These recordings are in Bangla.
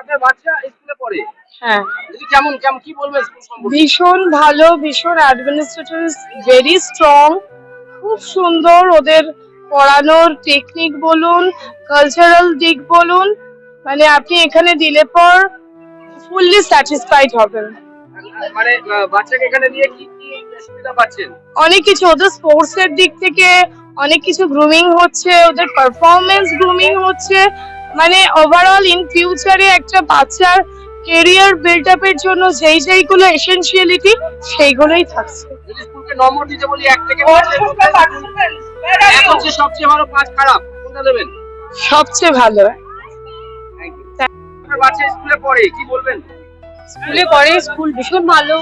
আপনার বাচ্চা স্কুলে পড়ে? হ্যাঁ। কেমন কেমন কি বলবেন স্কুল সম্পর্কে? ভীষণ ভালো ভীষণ অ্যাডমিনিস্ট্রেটর ভেরি স্ট্রং খুব সুন্দর ওদের পড়ানোর টেকনিক বলুন কালচারাল দিক বলুন মানে আপনি এখানে দিলে পর ফুললি স্যাটিসফাইড হবেন। মানে বাচ্চাকে এখানে নিয়ে কি কি সুবিধা পাচ্ছেন? অনেক কিছু ওদের স্পোর্টস এর দিক থেকে অনেক কিছু গ্রুমিং হচ্ছে ওদের পারফরমেন্স গ্রুমিং হচ্ছে মানে ওভারঅল ইন ফিউচারে একটা বাচ্চার কেরিয়ার বিল্ড আপের জন্য যেই যেইগুলো এসেনশিয়ালিটি সেইগুলোই থাকছে। নম্বর দিতে বলি এক থেকে সবচেয়ে ভালো পাঁচ খারাপ। কোনটা দেবেন? সবচেয়ে ভালো। Thank you. আপনার বাচ্চা স্কুলে পড়ে কি বলবেন? স্কুলে পড়ে স্কুল ভীষণ ভালো।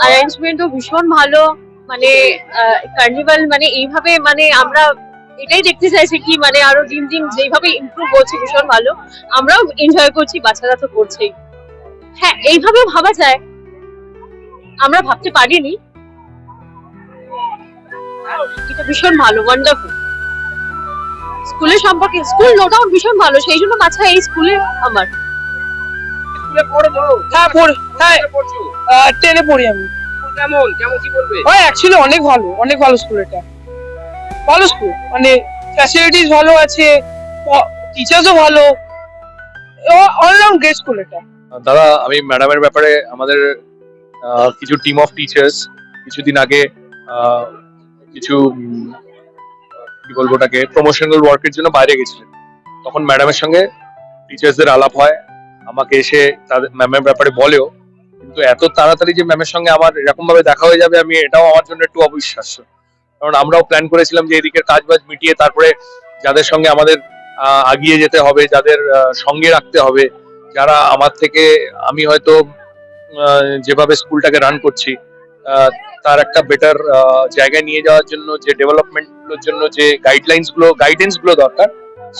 অ্যারেঞ্জমেন্টও ভীষণ ভালো। মানে কার্নিভাল মানে এইভাবে মানে আমরা এটাই দেখতে চাইছি কি মানে আরও দিন দিন যেইভাবে ইমপ্রুভ হচ্ছে ভীষণ ভালো আমরাও এনজয় করছি বাচ্চারা তো করছেই। হ্যাঁ এইভাবে ভাবা যায়। আমরা ভাবতে পারিনি। এটা ভীষণ ভালো ওয়ান্ডারফুল স্কুলের সম্পর্কে স্কুল নো ডাউট ভীষণ ভালো সেই জন্য বাচ্চা এই স্কুলে আমার। হ্যাঁ পড়- হ্যাঁ। টেনে পড়ি আমি। কেমন? কেমন কি বলবে? হয় অ্যাকচুয়ালি অনেক ভালো অনেক ভালো স্কুল এটা। ভালো স্কুল মানে ফ্যাসিলিটিস ভালো আছে টিচার্সও ভালো। অলরাউন্ড স্কুল এটা। দাদা, আমি ম্যাডামের ব্যাপারে আমাদের কিছু টিম অফ টিচার্স কিছুদিন আগে কিছু কি বলব প্রমোশনাল ওয়ার্কের জন্য বাইরে গেছিলেন। তখন ম্যাডামের সঙ্গে টিচার্সদের আলাপ হয়, আমাকে এসে তাদের ম্যামের ব্যাপারে বলেও। কিন্তু এত তাড়াতাড়ি যে ম্যামের সঙ্গে আমার এরকম ভাবে দেখা হয়ে যাবে, আমি এটাও আমার জন্য একটু অবিশ্বাস্য। কারণ আমরাও প্ল্যান করেছিলাম যে এদিকের কাজ বাজ মিটিয়ে তারপরে যাদের সঙ্গে আমাদের আগিয়ে যেতে হবে যাদের সঙ্গে রাখতে হবে যারা আমার থেকে আমি হয়তো যেভাবে স্কুলটাকে রান করছি তার একটা বেটার জায়গায় নিয়ে যাওয়ার জন্য যে ডেভেলপমেন্টগুলোর জন্য যে গাইডলাইন্সগুলো গাইডেন্সগুলো দরকার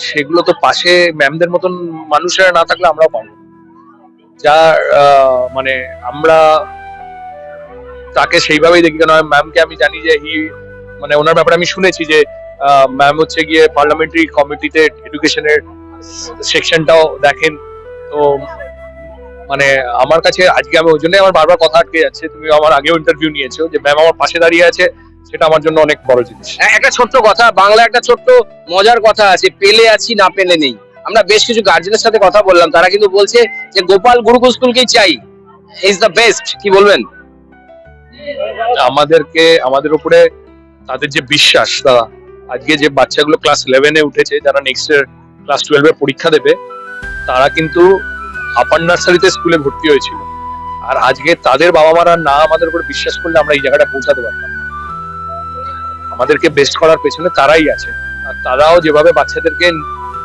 সেগুলো তো পাশে ম্যামদের মতন মানুষেরা না থাকলে আমরাও পারব না। যা আহ, মানে আমরা তাকে সেইভাবেই দেখি কেন ম্যামকে আমি জানি যে হি মানে ওনার ব্যাপারে আমি শুনেছি যে ম্যাম হচ্ছে গিয়ে পার্লামেন্টারি কমিটিতে এডুকেশনের সেকশনটাও দেখেন। তো মানে আমার কাছে আজকে আমি ওই জন্যই আমার বারবার কথা আটকে যাচ্ছে। তুমি আমার আগেও ইন্টারভিউ নিয়েছো যে ম্যাম আমার পাশে দাঁড়িয়ে আছে সেটা আমার জন্য অনেক বড় জিনিস। একটা ছোট্ট কথা বাংলা একটা ছোট্ট মজার কথা আছে পেলে আছি না পেলে নেই। আমরা বেশ কিছু গার্জেনের সাথে কথা বললাম তারা কিন্তু বলছে যে গোপাল গুরুকুল স্কুলকেই চাই? ইজ দ্য বেস্ট কি বলবেন? আমাদেরকে আমাদের উপরে তাদের যে বিশ্বাস দাদা আজকে যে বাচ্চাগুলো ক্লাস ইলেভেনে উঠেছে, যারা নেক্সট ইয়ার ক্লাস টুয়েলভে পরীক্ষা দেবে, তারা কিন্তু আপার নার্সারিতে স্কুলে ভর্তি হয়েছিল। আর আজকে তাদের বাবা মারা না আমাদের উপর বিশ্বাস করলে আমরা এই জায়গাটা পৌঁছাতে পারতাম আমাদেরকে বেস্ট করার পেছনে তারাই আছে। আর তারাও যেভাবে বাচ্চাদেরকে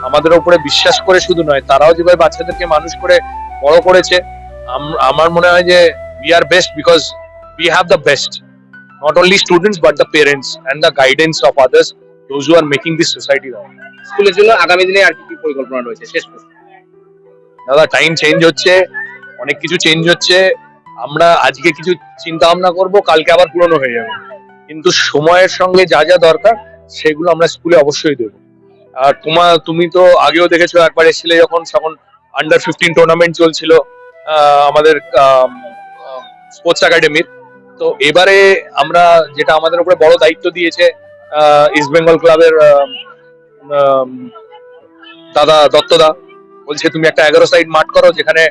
আমাদের উপরে বিশ্বাস করে শুধু নয়, তারাও যেভাবে বাচ্চাদেরকে মানুষ করে বড় করেছে, আম- আমার মনে হয় যে we are best because we have the best not only students but the parents and the guidance of others those who are making this society right স্কুলের জন্য আগামী দিনে আর কি কি পরিকল্পনা রয়েছে? শেষ দাদা টাইম চেঞ্জ হচ্ছে অনেক কিছু চেঞ্জ হচ্ছে। আমরা আজকে কিছু চিন্তা ভাবনা করব কালকে আবার পুরনো হয়ে যাবে। কিন্তু সময়ের সঙ্গে যা যা দরকার সেগুলো আমরা স্কুলে অবশ্যই দেবো। আর তোমার তুমি তো আগেও দেখেছ একবার এসেছিলে যখন তখন আন্ডার ফিফটিন টুর্নামেন্ট চলছিল আমাদের স্পোর্টস একাডেমির তো এবারে আমরা যেটা আমাদের উপরে বড় দায়িত্ব দিয়েছে ইস্ট বেঙ্গল ক্লাবের দাদা দত্তদা বলছে তুমি একটা এগারো সাইড মাঠ করো যেখানে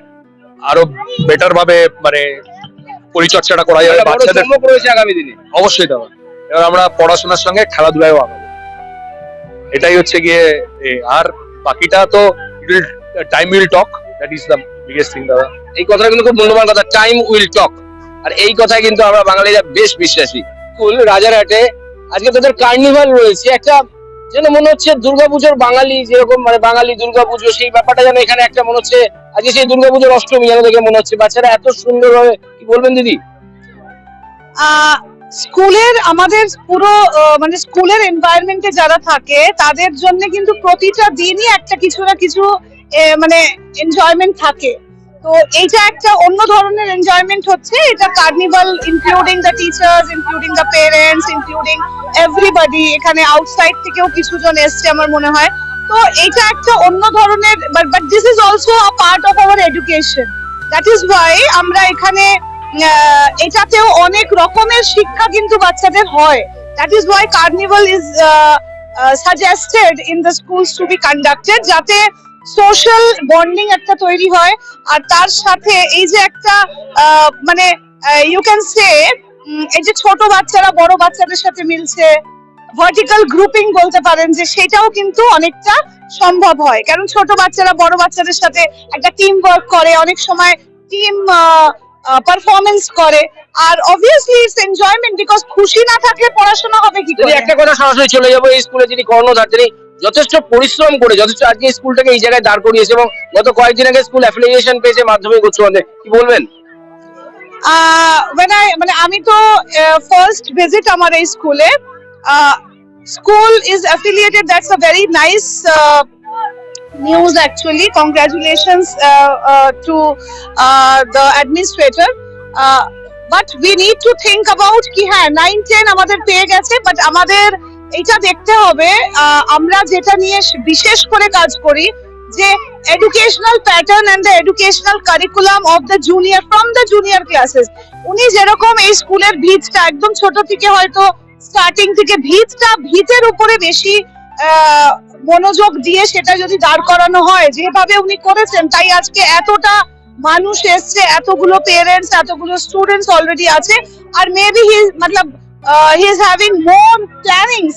আরও বেটার ভাবে মানে পরিচর্যাটা করা যাবে বাচ্চাদের আগামী দিনে। অবশ্যই দেওয়া এবার আমরা পড়াশোনার সঙ্গে খেলাধুলায়ও আগাবো। এটাই হচ্ছে গিয়ে আর বাকিটা তো time will talk that is the biggest thing দাদা। এই কথাটা কিন্তু খুব মূল্যবান কথা টাইম উইল টক আর এই কথায় কিন্তু আমরা বাঙালিরা বেশ বিশ্বাসী। স্কুল, রাজারহাটে আজকে তাদের কার্নিভাল রয়েছে। একটা যেন মনে হচ্ছে দুর্গাপুজোর বাঙালি যেরকম মানে বাঙালি দুর্গাপুজো, সেই ব্যাপারটা যেন এখানে একটা মনে হচ্ছে, আজকে সেই দুর্গাপুজোর অষ্টমী যেন দেখে মনে হচ্ছে। বাচ্চারা এত সুন্দর ভাবে কি বলবেন দিদি? স্কুলের, আমাদের পুরো মানে স্কুলের এনভায়রনমেন্টে যারা থাকে, তাদের জন্য কিন্তু প্রতিটা দিনই একটা কিছু না কিছু মানে এনজয়মেন্ট থাকে। তো এইটা একটা অন্য ধরনের এনজয়মেন্ট হচ্ছে। এটা carnival including the teachers including the parents including everybody এখানে আউটসাইড থেকেও কিছু জন এসছে আমার মনে হয়। তো এটা একটা অন্য ধরনের but but this is also a part of our education that is why আমরা এখানে এটাতেও অনেক রকমের শিক্ষা কিন্তু বাচ্চাদের হয়। That is why carnival is suggested in the schools to be conducted যাতে সোশ্যাল বন্ডিং একটা তৈরি হয়। আর তার সাথে এই যে একটা মানে ইউ ক্যান সে এই যে ছোট বাচ্চারা বড় বাচ্চাদের সাথে মিলছে ভার্টিক্যাল গ্রুপিং বলতে পারেন যে সেটাও কিন্তু অনেকটা সম্ভব হয়। কারণ ছোট বাচ্চারা বড় বাচ্চাদের সাথে একটা টিম ওয়ার্ক করে, অনেক সময় টিম পারফরমেন্স করে। আর অবভিয়াসলি ইটস এনজয়মেন্ট বিকজ খুশি না থাকলে পড়াশোনা হবে কি করে? একটা কথা সরাসরি চলে যাব, এই স্কুলে যিনি কর্ণধার তিনি যথেষ্ট পরিশ্রম করে যথেষ্ট আজকে স্কুলটাকে এই জায়গায় দাঁড় করিয়েছে এবং গত কয়েকদিন আগে স্কুল অ্যাফিলিয়েশন পেয়েছে মাধ্যমিক উচ্চ কি বলবেন? মানে আমি তো ফার্স্ট ভিজিট আমার এই স্কুলে। School is affiliated that's a very nice news actually. Congratulations uh, uh, to uh, the administrator. uh, but we need to think about হ্যাঁ নাইন টেন আমাদের পেয়ে গেছে বাট আমাদের এটা দেখতে হবে আমরা যেটা নিয়ে বিশেষ করে কাজ করি যে educational pattern and the educational curriculum of the junior from the junior classes উনি যেরকম এই স্কুলের ভিতটা, একদম ছোট থেকে হয়তো স্টার্টিং থেকে ভিতটা, ভিতের উপরে বেশি মনোযোগ দিয়ে সেটা যদি দাঁড় করানো হয়, যেভাবে উনি করেছেন, তাই আজকে এতটা মানুষ এসছে, এতগুলো পেরেন্টস এতগুলো স্টুডেন্টস অলরেডি আছে, আর maybe he Matlab he is having more plannings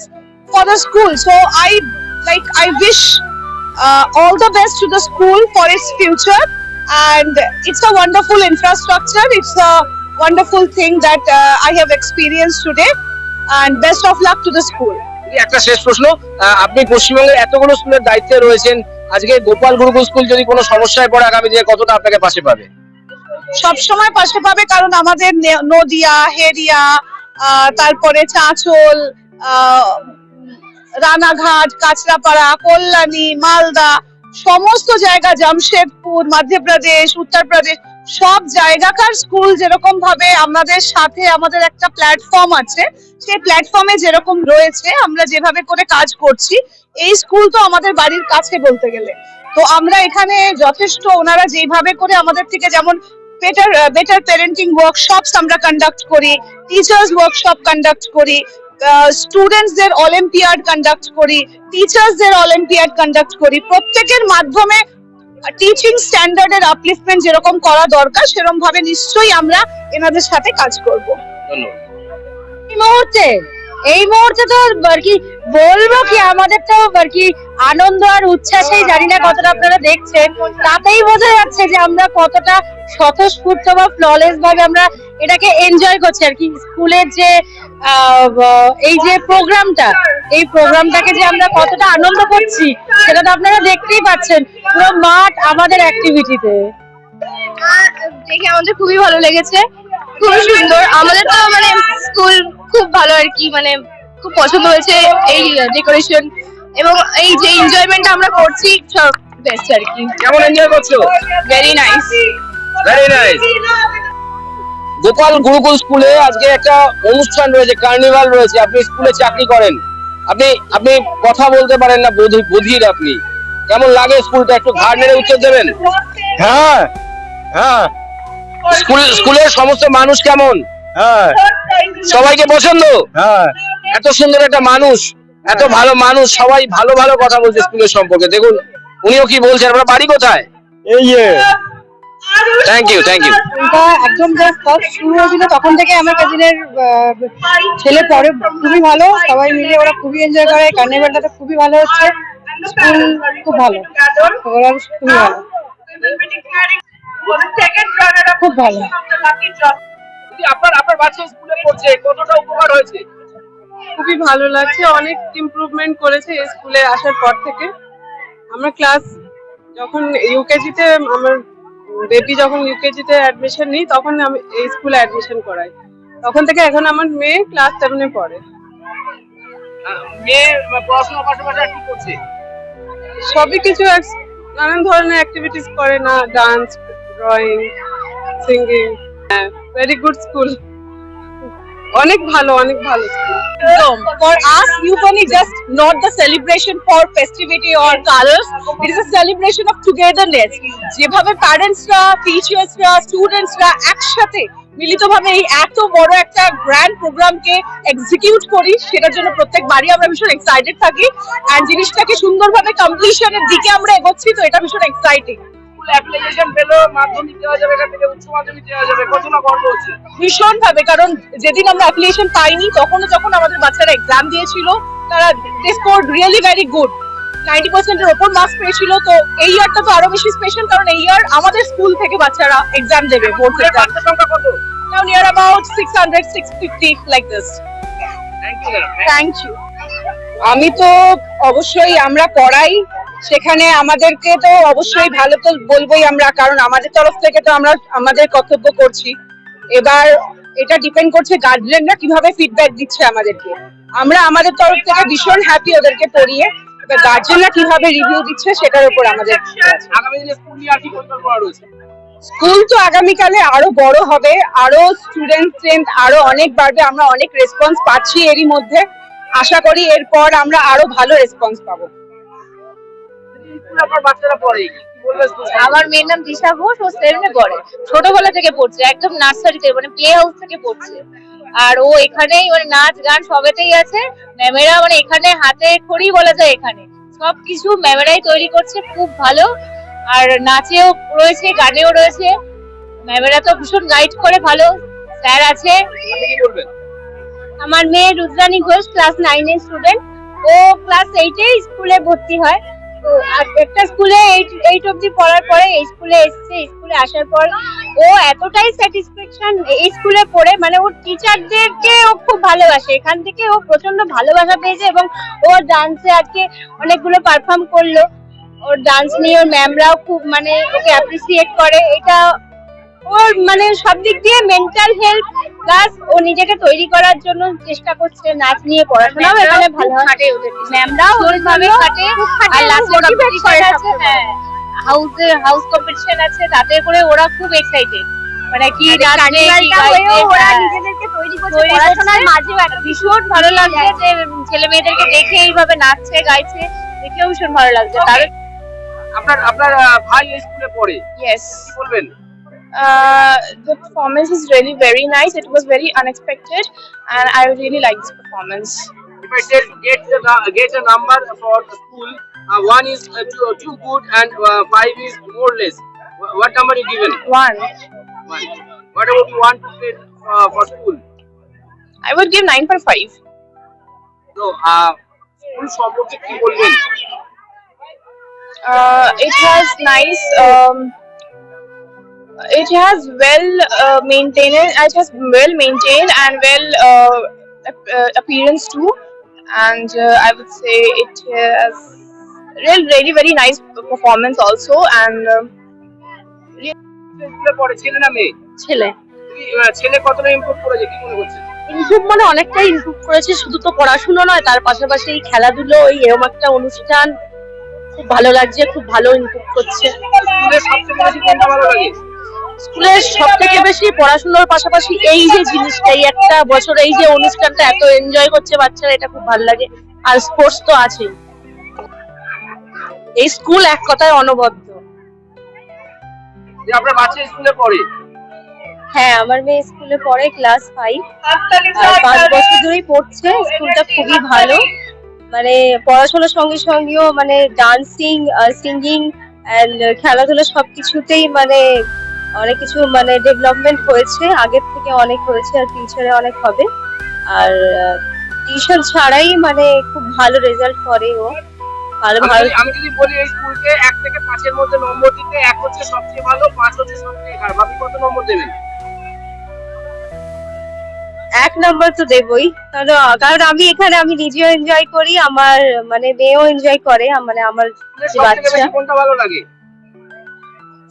for the school so I like I wish all the best to the school for its future. And it's a wonderful infrastructure. It's a wonderful thing that uh, i have experienced today. And best of luck to the school. একটা শেষ প্রশ্ন। আপনি পশ্চিমবঙ্গের এতগুলো স্কুলের দায়িত্বে রয়েছেন। আজকে গোপাল গুরুকুল স্কুল যদি কোনো সমস্যায় পড়ে আগামী দিনে কতটা আপনাকে পাশে পাবে? সব সময় পাশে পাবে কারণ আমাদের নদিয়া হেরিয়া তারপরে চাঁচল রানাঘাট, কাঁচরাপাড়া, কল্যাণী, মালদা, সমস্ত জায়গা, জামশেদপুর মধ্যপ্রদেশ উত্তরপ্রদেশ সব জায়গাকার স্কুল যেরকম ভাবে আমাদের সাথে আমাদের একটা প্ল্যাটফর্ম আছে, সেই প্ল্যাটফর্মে যেরকম রয়েছে, আমরা যেভাবে করে কাজ করছি, এই স্কুল তো আমাদের বাড়ির কাছে বলতে গেলে। তো আমরা এখানে যথেষ্ট ওনারা যেভাবে করে আমাদের থেকে যেমন বেটার বেটার প্যারেন্টিং ওয়ার্কশপস আমরা কন্ডাক্ট করি টিচার্স ওয়ার্কশপ কন্ডাক্ট করি স্টুডেন্টসদের অলিম্পিয়াড কন্ডাক্ট করি টিচার্সদের অলিম্পিয়াড কন্ডাক্ট করি। প্রত্যেকের মাধ্যমে টিচিং স্ট্যান্ডার্ডের আপলিফমেন্ট যেরকম করা দরকার সেরকম ভাবে নিশ্চয়ই আমরা এনাদের সাথে কাজ করব। ধন্যবাদ। এই মুহূর্তে এই মুহূর্তে তো আর কি বলব কি আমাদের তো আর কি আনন্দ আর উচ্ছ্বাসেই জানি না কতটা আপনারা দেখছেন। তাতেই বোঝা যাচ্ছে যে আমরা কতটা স্বতঃস্ফূর্ত বা ফ্ললেস ভাবে আমরা এটাকে এনজয় করছি আর কি। স্কুলের যে এই যে প্রোগ্রামটা, এই প্রোগ্রামটাকে যে আমরা কতটা আনন্দ করছি, সেটা তো আপনারা দেখতেই পাচ্ছেন পুরো মাঠ আমাদের অ্যাক্টিভিটিতে দেখে আমাদের খুবই ভালো লেগেছে। খুবই সুন্দর। আমাদের তো মানে স্কুল খুব ভালো আর কি মানে খুব পছন্দ হয়েছে এই ডেকোরেশন এবং এই যে এনজয়মেন্ট আমরা করছি সব বেস্ট আর কি। কেমন এনজয় করছ? Very nice very nice Gopal Gurukul স্কুলে আজকে একটা অনুষ্ঠান রয়েছে কার্নিভাল রয়েছে। আপনি স্কুলে চাকরি করেন। আপনি আপনি কথা বলতে পারেন না বধি- বধির আপনি। কেমন লাগে স্কুলটা? একটু ঘাড় নেড়ে উত্তর দেবেন? হ্যাঁ হ্যাঁ। স্কুল স্কুলের সমস্ত মানুষ কেমন? হ্যাঁ। সবাইকে পছন্দ? হ্যাঁ। এত সুন্দর একটা মানুষ এত ভালো মানুষ সবাই ভালো ভালো কথা বলছে স্কুলের সম্পর্কে। দেখুন উনিও কি বলছেন? আপনার বাড়ি কোথায়? এই যে। থ্যাংক ইউ থ্যাংক ইউ একদম জাস্ট ফার্স্ট শুরু হয়েছিল তখন থেকে আমার কাজিনের ছেলে পড়ে খুবই ভালো সবাই মিলে ওরা খুবই এনজয় করে কার্নিভালটা তো খুবই ভালো হচ্ছে স্কুল খুব ভালো ওভারঅল খুবই ভালো। খুব ভালো। আপনার আপনার বাচ্চা স্কুলে পড়ছে কতটা উপকার হয়েছে? খুবই ভালো লাগছে অনেক ইমপ্রুভমেন্ট করেছে এই স্কুলে আসার পর থেকে। আমরা ক্লাস যখন ইউকেজিতে আমার বেবি যখন ইউকেজিতে অ্যাডমিশন নিই তখন আমি এই স্কুলে অ্যাডমিশন করাই। তখন থেকে এখন আমার মেয়ে ক্লাস সেভেনে পড়ে। মেয়ে পড়াশোনার পাশাপাশি কি করছে? সবই কিছু এক- নানান ধরনের অ্যাক্টিভিটিস করে না dance drawing singing very good school অনেক ভালো অনেক ভালো Ekdom. For us, Yukon is just not the celebration for festivity or colors. It is a celebration of togetherness. যেভাবে প্যারেন্টসরা টিচার্সরা স্টুডেন্টসরা একসাথে মিলিতভাবে এই এত বড় একটা গ্র্যান্ড প্রোগ্রামকে এক্সিকিউট করি সেটার জন্য প্রত্যেকবারই আমরা ভীষণ এক্সাইটেড থাকি অ্যান্ড জিনিসটাকে সুন্দরভাবে কমপ্লিশনের দিকে আমরা এগোচ্ছি তো এটা ভীষণ এক্সাইটিং অ্যাপ্লিকেশন পেল মাধ্যমিক দেওয়া যাবে এখান থেকে উচ্চ মাধ্যমিক দেওয়া যাবে। কতটা গর্ব হচ্ছে? ভীষণ ভাবে কারণ যেদিন আমরা অ্যাপ্লিকেশন পাইনি তখনও যখন আমাদের বাচ্চারা এক্সাম দিয়েছিল তারা they scored really very good ninety পার্সেন্টের ওপর মার্কস পেয়েছিল তো এই ইয়ারটা তো আরও বেশি স্পেশাল কারণ এই ইয়ার আমাদের স্কুল থেকে বাচ্চারা এক্সাম দেবে বোর্ড এক্সাম সংখ্যা কত? Now near about 600 650 like this thank you thank you আমি তো অবশ্যই আমরা করাই সেখানে আমাদেরকে তো অবশ্যই ভালো তো বলবোই আমরা কারণ আমাদের তরফ থেকে তো আমরা আমাদের কর্তব্য করছি। এবার এটা ডিপেন্ড করছে গার্জিয়ানরা কীভাবে ফিডব্যাক দিচ্ছে আমাদেরকে। আমরা আমাদের তরফ থেকে ভীষণ হ্যাপি ওদেরকে পড়িয়ে এবার গার্জিয়ানরা কীভাবে রিভিউ দিচ্ছে সেটার উপর আমাদের আগামী দিনে স্কুল নিয়ে আর কি পরিকল্পনা রয়েছে? স্কুল তো আগামীকালে আরও বড় হবে আরও স্টুডেন্ট স্ট্রেংথ আরও অনেক বাড়বে আমরা অনেক রেসপন্স পাচ্ছি এরই মধ্যে। আশা করি এরপর আমরা আরও ভালো রেসপন্স পাবো। স্কুল আপনার বাচ্চারা পড়ে। কি বলবে স্কুল আমার মেয়ের নাম দিশা ঘোষ ও সেভেনে পড়ে। ছোটবেলা থেকে পড়ছে একদম নার্সারিতে মানে প্লে হাউস থেকে পড়ছে। আর ও এখানেই মানে নাচ গান সবেতেই আছে। ম্যামেরা মানে এখানে হাতে খড়ি বলা যায় এখানে। সবকিছু ম্যামেরাই তৈরি করছে খুব ভালো। আর নাচেও রয়েছে গানেও রয়েছে। ম্যামেরা তো ভীষণ গাইড করে ভালো। স্যার আছে। আপনি কি বলবেন আমার মেয়ে রুদ্রানী ঘোষ ক্লাস নাইনের স্টুডেন্ট ও ক্লাস এইটে স্কুলে ভর্তি হয়। তো একটা স্কুলে এইট অব্দি পড়ার পরে এই স্কুলে এসছে। স্কুলে আসার পর ও এতটাই স্যাটিসফ্যাকশন এই স্কুলে পড়ে মানে ওর টিচারদেরকে ও খুব ভালোবাসে। এখান থেকে ও প্রচণ্ড ভালোবাসা পেয়েছে এবং ও ডান্সে আজকে অনেকগুলো পারফর্ম করল। ওর ডান্স নিয়ে ওর ম্যামরাও খুব মানে ওকে অ্যাপ্রিসিয়েট করে। এটা ওর মানে সব দিক দিয়ে মেন্টাল হেলথ প্লাস ও নিজেকে তৈরি করার জন্য চেষ্টা করছে নাচ নিয়ে পড়াশোনাও এখানে ভালো খাটে ম্যামরাও ওইভাবে খাটে। আর লাস্টে কম্পিটিশন আছে হ্যাঁ। হাউসে হাউস কম্পিটিশন আছে তাতে করে ওরা খুব এক্সাইটেড মানে কি নাচবে কি গাইবে ওরা নিজেদেরকে তৈরি করছে পড়াশোনার মাঝেও ভীষণ ভালো লাগছে যে ছেলে মেয়েদেরকে দেখে এইভাবে নাচছে গাইছে দেখেও ভীষণ ভালো লাগছে। তার আপনার আপনার ভাই স্কুলে পড়ে. কি বলবেন? Uh, the performance is really very nice. It was very unexpected, and I really like this performance. If I tell to get the nu- get a number for the school, uh, one is uh, too, too good and uh, five is more less. Wh- What number you given? One. One. What about you want to get uh, for school? I would give nine point five. No, uh, school সম্পর্কে কি বলবেন? Uh, it has nice. Um, it has well uh, maintained. It has well maintained and well uh, uh, appearance too. And uh, I would say it has really, really very nice performance also. And um ছেলে ছেলে তুমি, আহ, ছেলে কতটা ইমপ্রুভ করেছে কি মনে? ইমপ্রুভ মানে অনেকটাই ইমপ্রুভ করেছে শুধু তো পড়াশুনো নয় তার পাশাপাশি এই খেলাধুলো এই এরকম একটা অনুষ্ঠান খুব ভালো লাগছে খুব ভালো ইমপ্রুভ করছে সবচেয়ে বেশি কোনটা ভালো লাগে? স্কুলের সব থেকে বেশি পড়াশোনার পাশাপাশি এই যে জিনিসটা এই একটা বছর এই যে অনুষ্ঠানটা এত এনজয় করছে বাচ্চারা এটা খুব ভালো লাগে। আর স্পোর্টস তো আছে এই স্কুল এক কথায় অনবদ্য। যে আপনার বাচ্চা স্কুলে পড়ে? হ্যাঁ আমার মেয়ে স্কুলে পড়ে ক্লাস ফাইভ পাঁচ বছর ধরেই পড়ছে স্কুলটা খুবই ভালো। মানে পড়াশোনার সঙ্গে সঙ্গেও মানে ডান্সিং সিঙ্গিং অ্যান্ড খেলাধুলা সবকিছুতেই মানে অনেক কিছু মানে ডেভেলপমেন্ট হয়েছে আগের থেকে অনেক হয়েছে আর ফিউচারে অনেক হবে। আর টিউশন ছাড়াই মানে খুব ভালো রেজাল্ট করে ও। ভালো ভালো আমি যদি বলি এই স্কুলকে এক থেকে পাঁচের মধ্যে নম্বর দিতে এক হচ্ছে সবচেয়ে ভালো পাঁচ হচ্ছে সবচেয়ে খারাপ। আপনি কত নম্বর দেবেন? এক নম্বর তো দেবই। কারণ কারণ আমি এখানে আমি নিজেও এনজয় করি আমার মানে মেয়েও এনজয় করে মানে আমার থেকে বাচ্চা। কোনটা ভালো লাগে?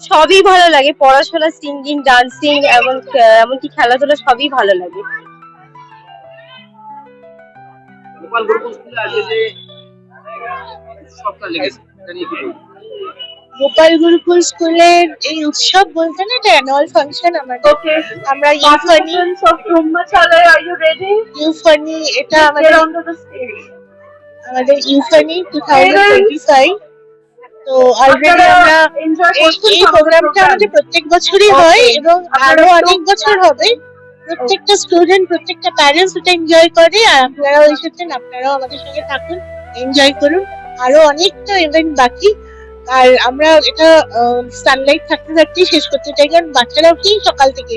সবই ভালো লাগে পড়াশোনা সিঙ্গিং ডান্সিং এমন এমনকি খেলাধুলা সবই ভালো লাগে। গোপাল গুরুকুল স্কুলে যে লেগেছে? গোপাল গুরুকুল স্কুলের এই উৎসব বলতে না এটা অ্যানুয়াল ফাংশন আমাদের। আমরা ইউফানি ইউফানি এটা আমাদের আমাদের ইউফানি টু থাউজেন্ড টোয়েন্টি ফাইভ তো অলরেডি আমরা এই প্রোগ্রামটা আমাদের প্রত্যেক বছরই হয় এবং আরও অনেক বছর হবে। প্রত্যেকটা স্টুডেন্ট প্রত্যেকটা প্যারেন্টস এটা এনজয় করে আর আপনারাও এসেছেন আপনারাও আমাদের সঙ্গে থাকুন এনজয় করুন। আরও অনেকটা ইভেন্ট বাকি। আর আমরা এটা সানলাইট থাকতে থাকতেই শেষ করতে চাই কারণ বাচ্চারাও কি সকাল থাকে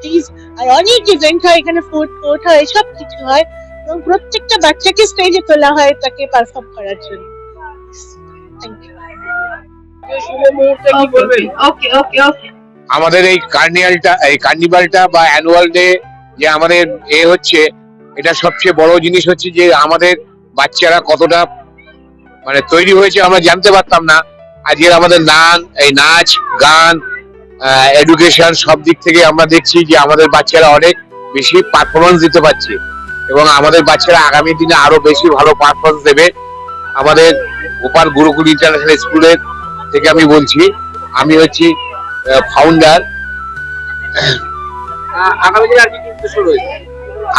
প্লিজ আর অনেক ইভেন্ট হয় এখানে ফুড কোর্ট হয় সব কিছু হয়। এবং প্রত্যেকটা বাচ্চাকে স্টেজে তোলা হয় তাকে পারফর্ম করার জন্য। আমাদের এই কার্নিয়ালটা এই কার্নিভালটা বা অ্যানুয়াল ডে যে আমাদের এ হচ্ছে এটা সবচেয়ে বড় জিনিস হচ্ছে যে আমাদের বাচ্চারা কতটা মানে তৈরি হয়েছে আমরা জানতে পারতাম না। আজকের আমাদের নান এই নাচ গান এডুকেশন সব দিক থেকে আমরা দেখছি যে আমাদের বাচ্চারা অনেক বেশি পারফরমেন্স দিতে পারছে এবং আমাদের বাচ্চারা আগামী দিনে আরও বেশি ভালো পারফরমেন্স দেবে। আমাদের গোপাল গুরুকুল ইন্টারন্যাশনাল স্কুলের থেকে আমি বলছি আমি হচ্ছি ফাউন্ডার আগামী দিনে আর কি কি উদ্দেশ্য রয়েছে?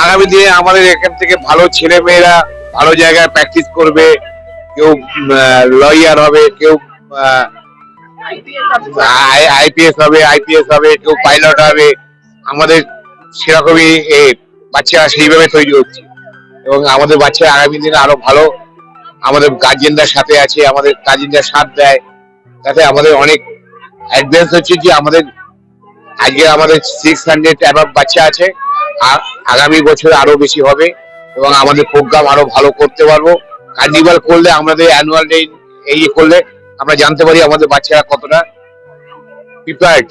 আগামী দিনে আমাদের এখান থেকে ভালো ছেলে মেয়েরা ভালো জায়গায় প্র্যাকটিস করবে কেউ লয়ার হবে কেউ আইপিএস হবে আইপিএস হবে কেউ পাইলট হবে। আমাদের সেরকমই বাচ্চারা সেইভাবে তৈরি হচ্ছে। এবং আমাদের বাচ্চারা আগামী দিনে আরও ভালো আমাদের গার্জেনদের সাথে আছে, আমাদের গার্জেনরা সাথ দেয়। তাতে আমাদের অনেক অ্যাডভান্স হচ্ছে যে আমাদের আজকে আমাদের সিক্স হান্ড্রেড অ্যাবাভ বাচ্চা আছে, আর আগামী বছর আরও বেশি হবে এবং আমাদের প্রোগ্রাম আরও ভালো করতে পারব। কার্নিভাল করলে আমাদের অ্যানুয়াল ডে এই ইয়ে করলে আমরা জানতে পারি আমাদের বাচ্চারা কতটা প্রিপেয়ার্ড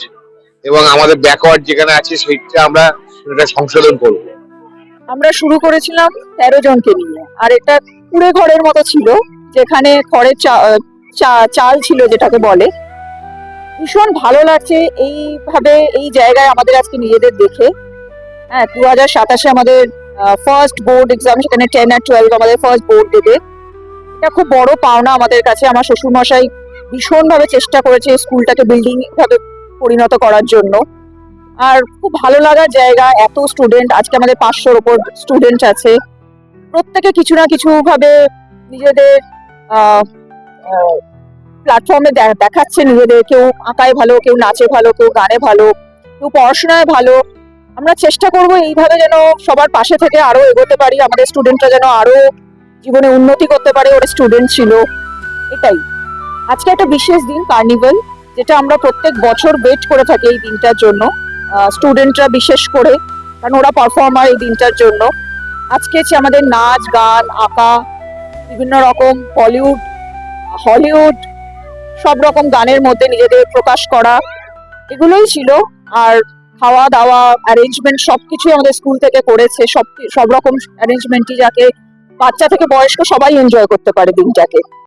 এবং আমাদের ব্যাকওয়ার্ড যেখানে আছে সেইটা আমরা সেটা সংশোধন করব। আমরা শুরু করেছিলাম তেরো জনকে নিয়ে, আর এটা কুড়ে ঘরের মতো ছিল, যেখানে খড়ের চাল ছিল যেটাকে বলে। ভীষণ ভালো লাগছে এইভাবে, এই জায়গায় আমাদের আজকে নিজেদের দেখে। হ্যাঁ দু হাজার সাতাশে আমাদের ফার্স্ট বোর্ড এক্সাম সেখানে টেন আর টুয়েলভ আমাদের ফার্স্ট বোর্ড দেবে। এটা খুব বড় পাওনা আমাদের কাছে। আমার শ্বশুরমশাই ভীষণভাবে চেষ্টা করেছে স্কুলটাকে বিল্ডিং ভাবে পরিণত করার জন্য। আর খুব ভালো লাগার জায়গা, এত স্টুডেন্ট আজকে আমাদের পাঁচশোর ওপর স্টুডেন্ট আছে। প্রত্যেকে কিছু না কিছু ভাবে নিজেদের প্ল্যাটফর্মে দেখাচ্ছে নিজেদের। কেউ আঁকায় ভালো, কেউ নাচে ভালো, কেউ গানে ভালো, কেউ পড়াশোনায় ভালো। আমরা চেষ্টা করব এইভাবে যেন সবার পাশে থেকে আরও এগোতে পারি, আমাদের স্টুডেন্টরা যেন আরও জীবনে উন্নতি করতে পারে, ওরা স্টুডেন্ট ছিল। এটাই। আজকে একটা বিশেষ দিন কার্নিভাল যেটা আমরা প্রত্যেক বছর ওয়েট করে থাকি এই দিনটার জন্য স্টুডেন্টরা বিশেষ করে, কারণ ওরা পারফর্মার এই দিনটার জন্য। আজকে হচ্ছে আমাদের নাচ, গান, আঁকা, বিভিন্ন রকম বলিউড হলিউড সব রকম গানের মধ্যে নিজেদের প্রকাশ করা, এগুলোই ছিল। আর খাওয়া দাওয়া অ্যারেঞ্জমেন্ট সব কিছুই আমাদের স্কুল থেকে করেছে। সব সব রকম অ্যারেঞ্জমেন্টই যাকে বাচ্চা থেকে বয়স্ক সবাই এনজয় করতে পারে দিনটাকে।